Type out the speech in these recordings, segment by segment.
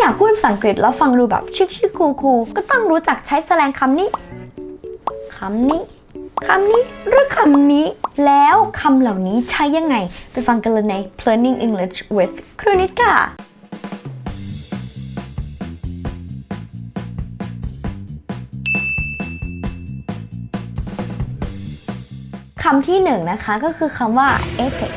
อยากพูดภาษาอังกฤษแล้วฟังดูแบบชิคชิคคูคูก็ต้องรู้จักใช้แสแลงคำนี้คำนี้คำนี้หรือคำนี้ แล้วคำเหล่านี้ใช้ยังไง ไปฟังกันเลยใน Planning English with ครูนิดค่ะ คำที่หนึ่งนะคะก็คือคำว่า epic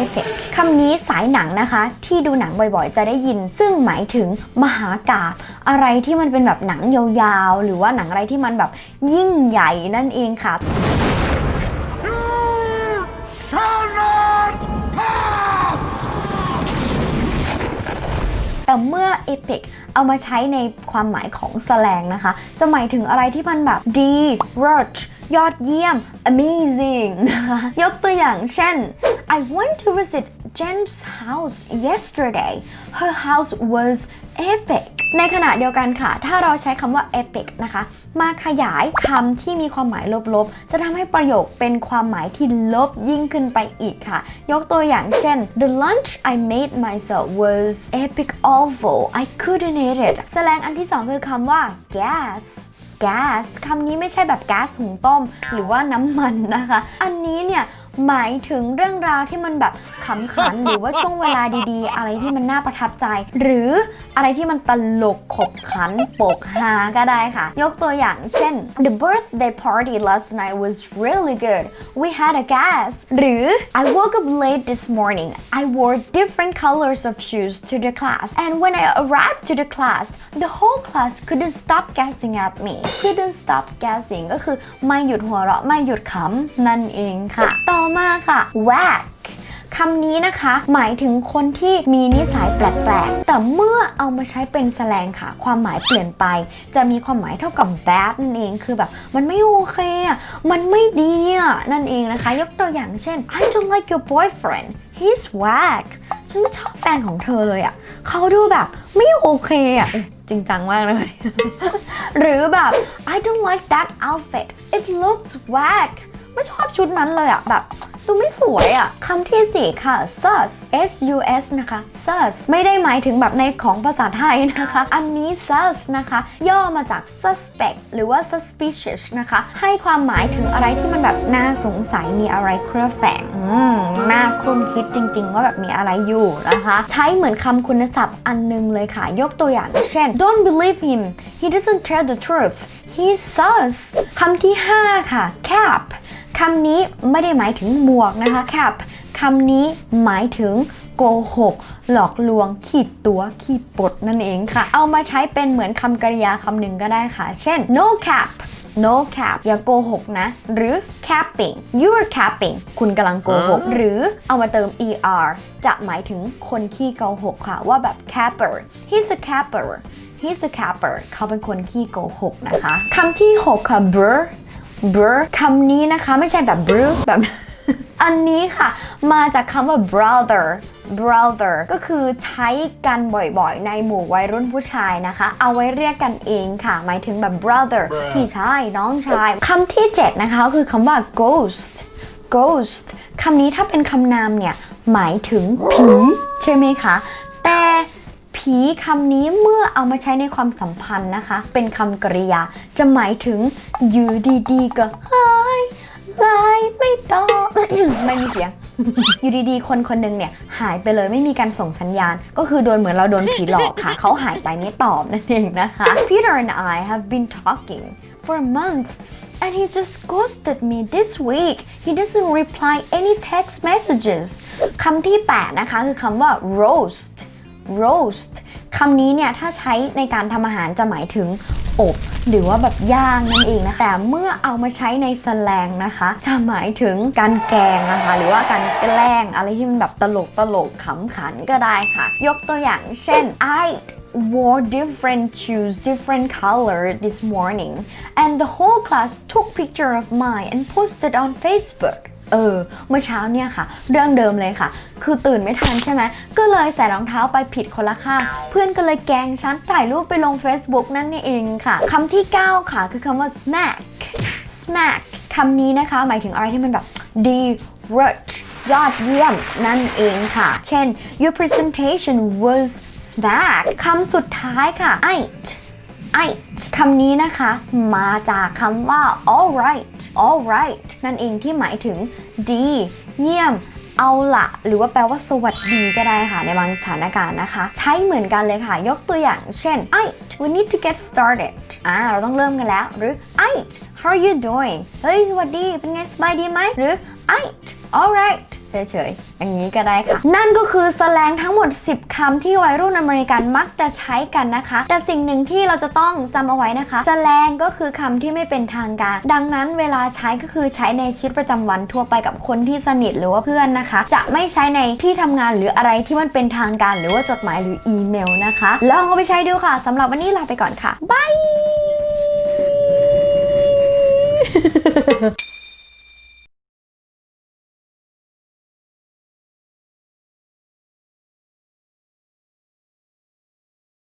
epic คำนี้สายหนังนะคะ ที่ดูหนังบ่อยๆ จะได้ยิน ซึ่งหมายถึงมหากาพย์อะไรที่มันเป็นแบบหนังยาวๆ หรือว่าหนังอะไรที่มันแบบยิ่งใหญ่นั่นเองค่ะ shall not pass! แต่เมื่อ epic เอามาใช้ในความหมายของแสลงนะคะ จะหมายถึงอะไรที่มันแบบดี rich ยอดเยี่ยม amazing นะคะยกตัวอย่างเช่น I went to visit Jen's house yesterday her house was epic ในขณะเดียวกันค่ะ ถ้าเราใช้คำว่า epic นะคะ มาขยายคำที่มีความหมายลบๆ จะทำให้ประโยคเป็นความหมายที่ลบยิ่งขึ้นไปอีกค่ะ ยกตัวอย่างเช่น the lunch I made myself was epic awful I couldn't eat it แสดงอันที่สองคือคำว่า gas gas คำนี้ไม่ใช่แบบแก๊สหุงต้ม หรือว่าน้ำมันนะคะ อันนี้เนี่ย หมายถึงเรื่องราวที่มันแบบขำขัน หรือว่าช่วงเวลาดีๆ อะไรที่มันน่าประทับใจ หรืออะไรที่มันตลกขบขันโปกฮาก็ได้ค่ะ ยกตัวอย่างเช่น the birthday party last night was really good we had a gas หรือ I woke up late this morning I wore different colors of shoes to the class and when I arrived to the class the whole class couldn't stop gassing at me couldn't stop gassing ก็คือไม่หยุดหัวเราะไม่หยุดขำนั่นเองค่ะ มาค่ะ whack คำนี้นะคะ หมายถึงคนที่มีนิสัยแปลกๆ แต่เมื่อเอามาใช้เป็นแสลงค่ะ ความหมายเปลี่ยนไป จะมีความหมายเท่ากับ bad นั่นเองคือแบบ มันไม่โอเคอะมันไม่ดีอะนั่นเองนะคะ ยกตัวอย่างเช่น I don't like your boyfriend he's whack ฉันไม่ชอบแฟนของเธอเลยอะเขาดูแบบไม่โอเคอะจริงจังมากเลยหรือแบบ I don't like that outfit it looks whack ไม่ชอบชุดนั้นเลยอะแบบดูไม่สวยอะคำที่สี่ค่ะ sus s u s นะคะ sus ไม่ได้หมายถึงแบบในของภาษาไทยนะคะ อันนี้ sus นะคะ ย่อมาจาก suspect หรือว่า suspicious นะคะ ให้ความหมายถึงอะไรที่มันแบบน่าสงสัยมีอะไรเครือแฝงน่าคุ้นคิดจริง ๆ ว่าแบบมีอะไรอยู่นะคะ ใช้เหมือนคำคุณศัพท์อันนึงเลยค่ะ ยกตัวอย่างเช่น don't believe him he doesn't tell the truth he's sus คำที่ 5 ค่ะ cap คำนี้ไม่ได้หมายถึงหมวกนะคะ cap คำนี้หมายถึงโกหก หลอกลวง ขีดตัว ขีดปดนั่นเองค่ะ เอามาใช้เป็นเหมือนคำกริยาคำหนึ่งก็ได้ค่ะ เช่น no cap no cap อย่าโกหกนะ หรือ capping you're capping คุณกำลังโกหก หรือเอามาเติม er จะหมายถึงคนขี้โกหกค่ะ ว่าแบบ capper he's a capper he's a capper เขาเป็นคนขี้โกหกนะคะคำที่ 6 ค่ะ brr brr คำนี้นะคะไม่ใช่แบบ brr แบบ อันนี้ค่ะ มาจากคำว่า brother brother ก็คือใช้กันบ่อยๆ ในหมู่วัยรุ่นผู้ชายนะคะ เอาไว้เรียกกันเองค่ะ หมายถึงแบบ brother พี่ชาย น้องชายคำที่ 7 นะคะก็คือคำว่า ghost ghost คำนี้ถ้าเป็นคำนามเนี่ย หมายถึงผี ใช่ไหมคะแต่ ผีคำนี้เมื่อเอามาใช้ในความสัมพันธ์นะคะ เป็นคำกริยา จะหมายถึงอยู่ดีๆก็หายไลายไม่ตอบไม่มีเสียง อยู่ดีๆ คนคนหนึงเนี่ยหายไปเลยไม่มีการส่งสัญญาณ ก็คือโดนเหมือนเราโดนผีหลอกค่ะ เขาหายไปไม่ตอบนั่นเองนะคะ Peter and I have been talking for a month and he just ghosted me this week he doesn't reply any text messages คำที่ 8 นะคะ คือคำว่า roast roast คำนี้เนี่ยถ้าใช้ในการทำอาหารจะหมายถึงอบ หรือว่าแบบย่างนั่นเองนะแต่เมื่อเอามาใช้ในแสแลงนะคะ จะหมายถึงการแกงนะคะหรือว่าการแกล้งอะไรที่มันแบบตลกตลกขำขันก็ได้ค่ะ ยกตัวอย่างเช่น I wore different shoes different color this morning and the whole class took picture of mine and posted on Facebook เออ เมื่อเช้าเนี่ยค่ะ เรื่องเดิมเลยค่ะ คือตื่นไม่ทันใช่ไหม ก็เลยใส่รองเท้าไปผิดคนละข้าง เพื่อนก็เลยแกงฉันถ่ายรูปไปลง Facebook นั่นเองค่ะ คำที่ 9 ค่ะ คือคำว่า smack smack คำนี้นะคะ หมายถึงอะไรที่มันแบบดี rich ยอดเยี่ยมนั่นเองค่ะ เช่น your presentation was back คำสุดท้ายค่ะ it I คำนี้นะคะ มาจากคำว่า alright alright นั่นเองที่หมายถึงดี เยี่ยม เอาละหรือว่าแปลว่าสวัสดีก็ได้ค่ะ ในบางสถานการณ์นะคะ ใช้เหมือนกันเลยค่ะ ยกตัวอย่างเช่น I we need to get started อ่าเราต้องเริ่มกันแล้ว หรือ I how are you doing เฮ้ย สวัสดี เป็นไงสบายดีไหม หรือ it alright เฉยๆ อย่างนี้ก็ได้ค่ะ นั่นก็คือสแลงทั้งหมด 10คำที่วัยรุ่นอเมริกันมักจะใช้กันนะคะ แต่สิ่งหนึ่งที่เราจะต้องจำเอาไว้นะคะสแลงก็คือคำที่ไม่เป็นทางการ ดังนั้นเวลาใช้ก็คือใช้ในชีวิตประจำวันทั่วไปกับคนที่สนิทหรือว่าเพื่อนนะคะ จะไม่ใช้ในที่ทำงานหรืออะไรที่มันเป็นทางการ หรือว่าจดหมายหรืออีเมลนะคะ ลองเอาไปใช้ดูค่ะสำหรับวันนี้ลาไปก่อนค่ะบาย